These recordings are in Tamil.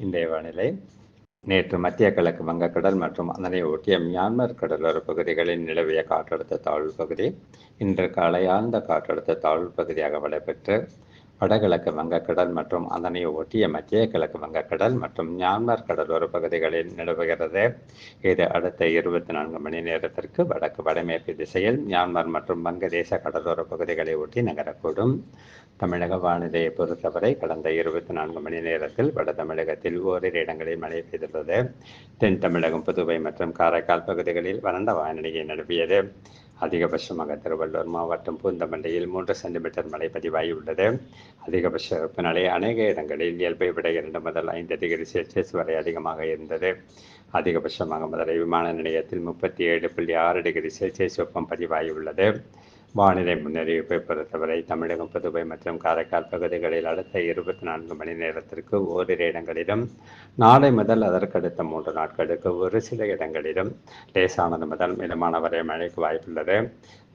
இன்றைய வானிலை. நேற்று மத்திய கிழக்கு வங்கக்கடல் மற்றும் அதனை ஒட்டிய மியான்மர் கடலோர பகுதிகளில் நிலவிய காற்றழுத்த தாழ்வு பகுதி இன்று காலை ஆழ்ந்த காற்றழுத்த தாழ்வு பகுதியாக வலுப்பெற்று வடகிழக்கு வங்கக்கடல் மற்றும் அதனை ஒட்டிய மத்திய கிழக்கு வங்கக்கடல் மற்றும் மியான்மர் கடலோர பகுதிகளில் நிலவுகிறது. இது அடுத்த இருபத்தி நான்கு மணி நேரத்திற்கு வடக்கு வடமேற்கு திசையில் மியான்மர் மற்றும் வங்கதேச கடலோர பகுதிகளை ஒட்டி நகரக்கூடும். தமிழக வானிலையை பொறுத்தவரை கடந்த இருபத்தி நான்கு மணி நேரத்தில் வட தமிழகத்தில் ஓரிரு இடங்களில் மழை பெய்துள்ளது. தென் தமிழகம் புதுவை மற்றும் காரைக்கால் பகுதிகளில் வறண்ட வானிலையை நிலவியது அதிகபட்சமாக திருவள்ளூர் மாவட்டம் பூந்தமல்லியில் மூன்று சென்டிமீட்டர் மழை பதிவாகியுள்ளது அதிகபட்ச வெப்பநிலை அநேக இடங்களில் இயல்பை விட இரண்டு முதல் ஐந்து டிகிரி செல்சியஸ் வரை அதிகமாக இருந்தது. அதிகபட்சமாக மதுரை விமான நிலையத்தில் முப்பத்தி ஏழு புள்ளி ஆறு டிகிரி செல்சியஸ் வெப்பம் பதிவாகியுள்ளது வானிலை முன்னறிவிப்பை பொறுத்தவரை தமிழகம் புதுவை மற்றும் காரைக்கால் பகுதிகளில் அடுத்த இருபத்தி நான்கு மணி நேரத்திற்கு ஓரிரு இடங்களிலும் நாளை முதல் அதற்கடுத்த மூன்று நாட்களுக்கு ஒரு சில இடங்களிலும் லேசானது முதல் மிதமான வரை மழைக்கு வாய்ப்புள்ளது.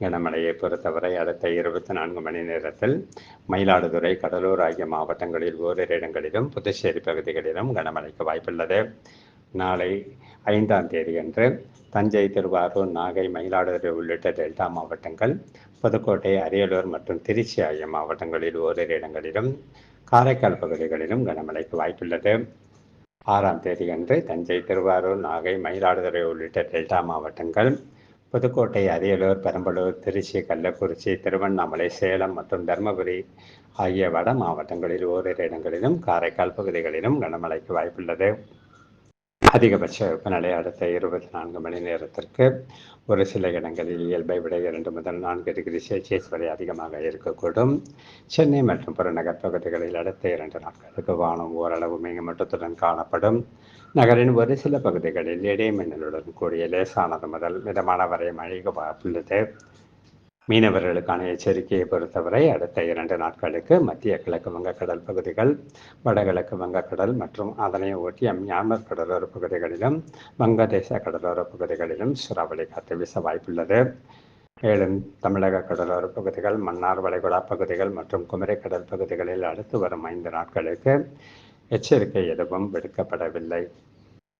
கனமழையை பொறுத்தவரை அடுத்த இருபத்தி நான்கு மணி நேரத்தில் மயிலாடுதுறை கடலூர் ஆகிய மாவட்டங்களில் ஓரிரு இடங்களிலும் புதுச்சேரி பகுதிகளிலும் கனமழைக்கு வாய்ப்புள்ளது. நாளை ஐந்தாம் தேதியன்று தஞ்சை திருவாரூர் நாகை மயிலாடுதுறை உள்ளிட்ட டெல்டா மாவட்டங்கள் புதுக்கோட்டை அரியலூர் மற்றும் திருச்சி ஆகிய மாவட்டங்களில் ஓரிரு இடங்களிலும் காரைக்கால் பகுதிகளிலும் கனமழைக்கு வாய்ப்புள்ளது. ஆறாம் தேதி அன்று தஞ்சை திருவாரூர் நாகை மயிலாடுதுறை உள்ளிட்ட டெல்டா மாவட்டங்கள் புதுக்கோட்டை அரியலூர் பெரம்பலூர் திருச்சி கள்ளக்குறிச்சி திருவண்ணாமலை சேலம் மற்றும் தருமபுரி ஆகிய வட மாவட்டங்களில் ஓரிரு இடங்களிலும் காரைக்கால் பகுதிகளிலும் கனமழைக்கு வாய்ப்புள்ளது. அதிகபட்ச வெப்பநிலை அடுத்த இருபத்தி நான்கு மணி நேரத்திற்கு ஒரு சில இடங்களில் இயல்பை விட இரண்டு முதல் நான்கு டிகிரி செல்சியஸ் வரை அதிகமாக இருக்கக்கூடும். சென்னை மற்றும் புறநகர் பகுதிகளில் அடுத்த இரண்டு நாட்களுக்கு வானம் ஓரளவு மேகமூட்டத்துடன் காணப்படும். நகரின் ஒரு சில பகுதிகளில் இடைமின்னலுடன் கூடிய லேசானது முதல் மிதமான வரை மழைக்கு வாய்ப்புள்ளது மீனவர்களுக்கான எச்சரிக்கையை பொறுத்தவரை அடுத்த இரண்டு நாட்களுக்கு மத்திய கிழக்கு வங்கக்கடல் பகுதிகள் வடகிழக்கு வங்கக்கடல் மற்றும் அதனை ஒட்டிய மியான்மர் கடலோர பகுதிகளிலும் வங்கதேச கடலோர பகுதிகளிலும் சூறாவளி காற்று வீச வாய்ப்புள்ளது. மேலும் தமிழக கடலோர பகுதிகள் மன்னார் வளைகுடா பகுதிகள் மற்றும் குமரி கடல் பகுதிகளில் அடுத்து வரும் ஐந்து நாட்களுக்கு எச்சரிக்கை எதுவும் விடுக்கப்படவில்லை.